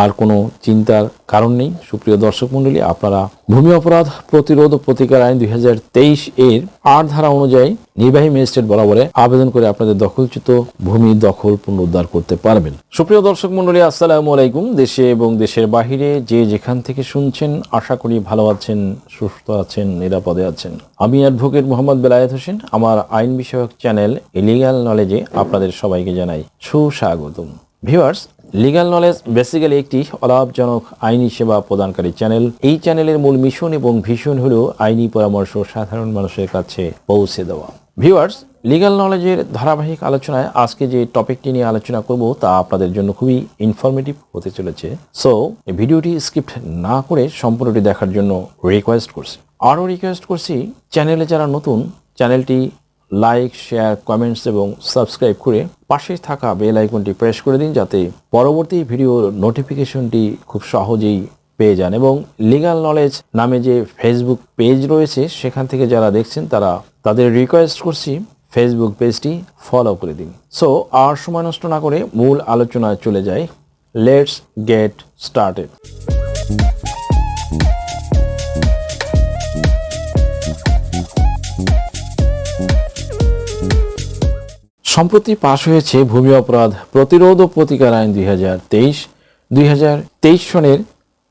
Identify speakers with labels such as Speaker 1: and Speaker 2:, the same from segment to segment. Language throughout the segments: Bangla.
Speaker 1: আর কোনো চিন্তার কারণ নেই। সুপ্রিয় দর্শক মণ্ডলী, আপনারা ভূমি অপরাধ প্রতিরোধ ও প্রতিকার আইন দুই হাজার তেইশ এর আট ধারা অনুযায়ী নির্বাহী ম্যাজিস্ট্রেট বরাবরে আবেদন করে আপনাদের দখলচ্যুত ভূমি দখল পুনরুদ্ধার করতে পারবেন। সুপ্রিয় দর্শক মণ্ডলী, আসসালামু আলাইকুম। দেশে এবং দেশের বাহিরে যে যেখান থেকে শুনছেন, আশা করি ভালো আছেন, সুস্থ আছেন, নিরাপদে আছেন। আমি অ্যাডভোকেট মোহাম্মদ বেলায়েত হোসেন। আমার আইন বিষয়ক চ্যানেল ইলিগাল নলেজে আপনাদের সবাইকে জানাই সুস্বাগতম। ভিউয়ার্স লিগ্যাল নলেজ বেসিক্যালি একটি অলাভজনক আইনি সেবা প্রদানকারী চ্যানেল এই চ্যানেলের মূল মিশন এবং ভীষণ হল আইনি পরামর্শ সাধারণ মানুষের কাছে পৌঁছে দেওয়া। ভিউয়ার্স লিগ্যাল নলেজের ধারাবাহিক আলোচনায় আজকে যে টপিকটি নিয়ে আলোচনা করব তা আপনাদের জন্য খুবই ইনফরমেটিভ হতে চলেছে। সো ভিডিওটি স্কিপ্ট না করে সম্পূর্ণটি দেখার জন্য রিকোয়েস্ট করছি। আরও রিকোয়েস্ট করছি চ্যানেলে যারা নতুন চ্যানেলটি লাইক শেয়ার কমেন্টস এবং সাবস্ক্রাইব করে পাশে থাকা বেল আইকনটি প্রেস করে দিন যাতে পরবর্তী ভিডিওর নোটিফিকেশনটি খুব সহজেই পেয়ে যান এবং লিগ্যাল নলেজ নামে যে ফেসবুক পেজ রয়েছে, সেখান থেকে যারা দেখছেন, তারা তাদের রিকোয়েস্ট করছি ফেসবুক পেজটি ফলো করে দিন। সো আর সময় নষ্ট না করে মূল আলোচনায় চলে যাই। লেটস গেট স্টার্টেড সম্প্রতি পাশ হয়েছে ভূমি অপরাধ প্রতিরোধ ও প্রতিকার আইন দুই হাজার তেইশ, দুই হাজার তেইশ সনের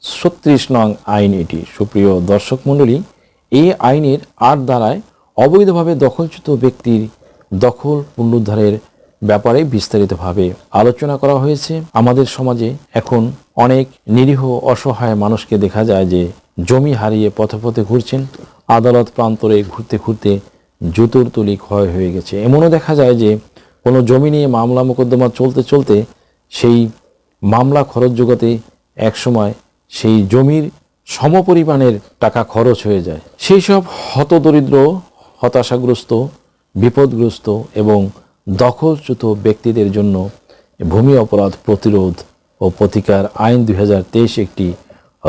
Speaker 1: ছত্রিশ নং আইন এটি। সুপ্রিয় দর্শক মণ্ডলী, এই আইনের আট দ্বারায় অবৈধভাবে দখলচ্যুত ব্যক্তির দখল পুনরুদ্ধারের ব্যাপারে বিস্তারিতভাবে আলোচনা করা হয়েছে। আমাদের সমাজে এখন অনেক নিরীহ অসহায় মানুষকে দেখা যায় যে জমি হারিয়ে পথে পথে ঘুরছেন, আদালত প্রান্তরে ঘুরতে ঘুরতে জুতোর তুলি ক্ষয় হয়ে গেছে। এমনও দেখা যায় যে কোনো জমি নিয়ে মামলা মোকদ্দমা চলতে চলতে সেই মামলা খরচ জোগাতে একসময় সেই জমির সমপরিমাণের টাকা খরচ হয়ে যায়। সেই সব হতদরিদ্র, হতাশাগ্রস্ত, বিপদগ্রস্ত এবং দখলচ্যুত ব্যক্তিদের জন্য ভূমি অপরাধ প্রতিরোধ ও প্রতিকার আইন দু হাজার তেইশ একটি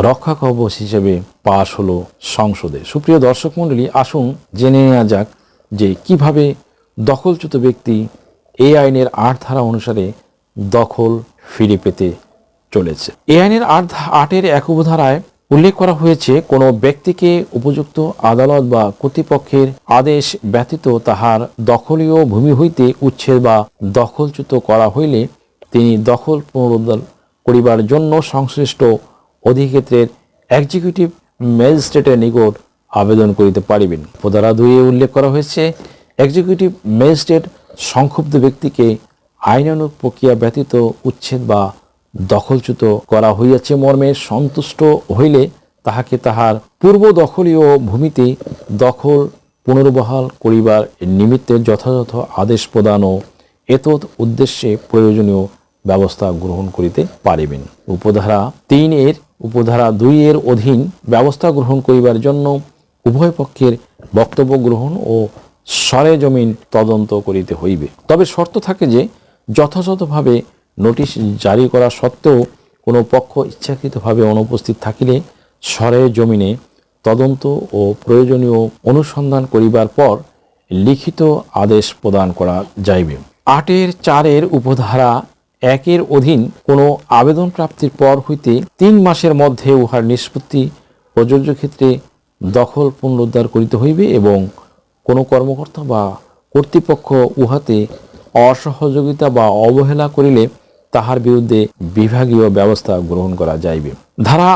Speaker 1: রক্ষা কবচ হিসেবে পাশ হলো সংসদে। সুপ্রিয় দর্শক মণ্ডলী, আসুন জেনে নেওয়া যাক যে কীভাবে দখলচ্যুত ব্যক্তি এই আইনের আট ধারা অনুসারে দখল ফিরে পেতে চলেছে। এই আইনের আট আটের এক উপধারায় উল্লেখ করা হয়েছে, কোনো ব্যক্তিকে উপযুক্ত আদালত বা কর্তৃপক্ষের আদেশ ব্যতীত তাহার দখলীয় ভূমি হইতে উচ্ছেদ বা দখলচ্যুত করা হইলে তিনি দখল পুনরুদ্ধার করিবার জন্য সংশ্লিষ্ট অধিক্ষেত্রের এক্সিকিউটিভ ম্যাজিস্ট্রেটের নিকট আবেদন করিতে পারিবেন। উপধারা দুইয়ে উল্লেখ করা হয়েছে এক্সিকিউটিভ ম্যাজিস্ট্রেট সংক্ষুব্ধ ব্যক্তিকে আইনানুগ প্রক্রিয়া ব্যতীত উচ্ছেদ বা দখলচ্যুত করা হইয়াছে মর্মে সন্তুষ্ট হইলে তাহাকে তাহার পূর্ব দখলীয় ভূমিতে দখল পুনর্বহাল করিবার নিমিত্তে যথাযথ আদেশ প্রদান ও এতৎ উদ্দেশ্যে প্রয়োজনীয় ব্যবস্থা গ্রহণ করিতে পারিবেন। উপধারা তিন এর, উপধারা দুই এর অধীন ব্যবস্থা গ্রহণ করিবার জন্য উভয় পক্ষের বক্তব্য গ্রহণ ও সরে জমিন তদন্ত করিতে হইবে। তবে শর্ত থাকে যে, যথাযথভাবে নোটিশ জারি করা সত্ত্বেও কোনো পক্ষ ইচ্ছাকৃতভাবে অনুপস্থিত থাকিলে সরে জমিনে তদন্ত ও প্রয়োজনীয় অনুসন্ধান করিবার পর লিখিত আদেশ প্রদান করা যাইবে। আটের চারের উপধারা একের অধীন কোনো আবেদন প্রাপ্তির পর হইতে তিন মাসের মধ্যে উহার নিষ্পত্তি প্রযোজ্য ক্ষেত্রে দখল পুনরুদ্ধার করিতে হইবে এবং কোনো কর্মকর্তা বা কর্তৃপক্ষ উহাতে অসহযোগিতা বা অবহেলা করিলে তাহার বিরুদ্ধে বিভাগীয় ব্যবস্থা গ্রহণ করা যাইবে। ধারা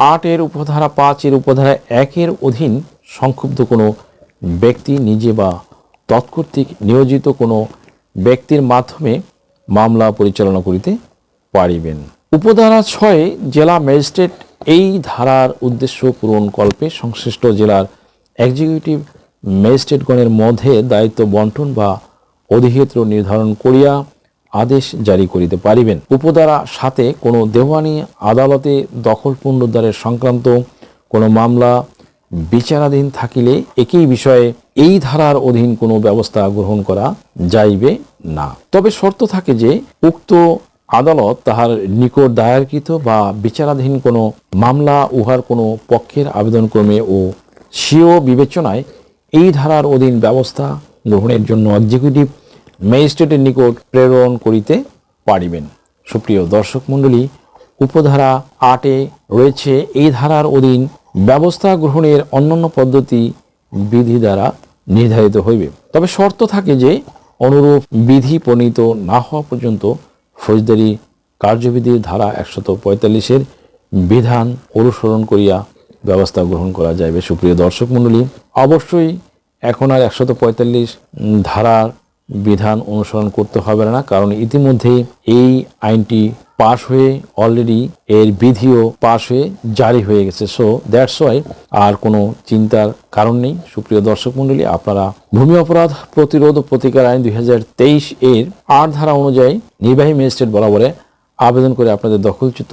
Speaker 1: আটের উপধারা পাঁচের উপধারা একের অধীন সংক্ষুব্ধ কোনো ব্যক্তি নিজে বা তৎকর্তৃক নিয়োজিত কোনো ব্যক্তির মাধ্যমে মামলা পরিচালনা করিতে পারিবেন। উপধারা ছয়ে, জেলা ম্যাজিস্ট্রেট এই ধারার উদ্দেশ্য পূরণ কল্পে সংশ্লিষ্ট জেলার এক্সিকিউটিভ ম্যাজিস্ট্রেটগণের মধ্যে দায়িত্ব বন্টন বা অধিক্ষেত্র নির্ধারণ করিয়া আদেশ জারি করিতে পারিবেন। উপধারা সাথে কোনো দেওয়ানি আদালতে দখল পুনরুদ্ধারের সংক্রান্ত কোনো মামলা বিচারাধীন থাকিলে একই বিষয়ে এই ধারার অধীন কোনো ব্যবস্থা গ্রহণ করা যাইবে না। তবে শর্ত থাকে যে, উক্ত আদালত তাহার নিকট দায়েরকৃত বা বিচারাধীন কোনো মামলা উহার কোনো পক্ষের আবেদনক্রমে ও স্বীয় বিবেচনায় এই ধারার অধীন ব্যবস্থা গ্রহণের জন্য এক্সিকিউটিভ ম্যাজিস্ট্রেটের নিকট প্রেরণ করিতে পারিবেন। সুপ্রিয় দর্শক মণ্ডলী, উপধারা আটে রয়েছে এই ধারার অধীন ব্যবস্থা গ্রহণের অন্যান্য পদ্ধতি বিধি দ্বারা নির্ধারিত হইবে। তবে শর্ত থাকে যে, অনুরূপ বিধি প্রণীত না হওয়া পর্যন্ত ফৌজদারি কার্যবিধির ধারা একশত পঁয়তাল্লিশের বিধান অনুসরণ করিয়া ব্যবস্থা গ্রহণ করা যাইবে। সুপ্রিয় দর্শক মণ্ডলী, অবশ্যই এখন আর একশত পঁয়তাল্লিশ ধারার বিধান অনুসরণ করতে হবে না, কারণ ইতিমধ্যেই এই আইনটি পাশ হয়ে অলরেডি এর বিধিও পাশ হয়ে জারি হয়ে গেছে। সো দ্যাটস ওয়াই আর কোনো চিন্তার কারণ নেই। সুপ্রিয় দর্শক মণ্ডলী, আপনারা ভূমি অপরাধ প্রতিরোধ প্রতিকার আইন দুই হাজার তেইশ এর আট ধারা অনুযায়ী নির্বাহী ম্যাজিস্ট্রেট বরাবরে আবেদন করে আপনাদের দখলচ্যুত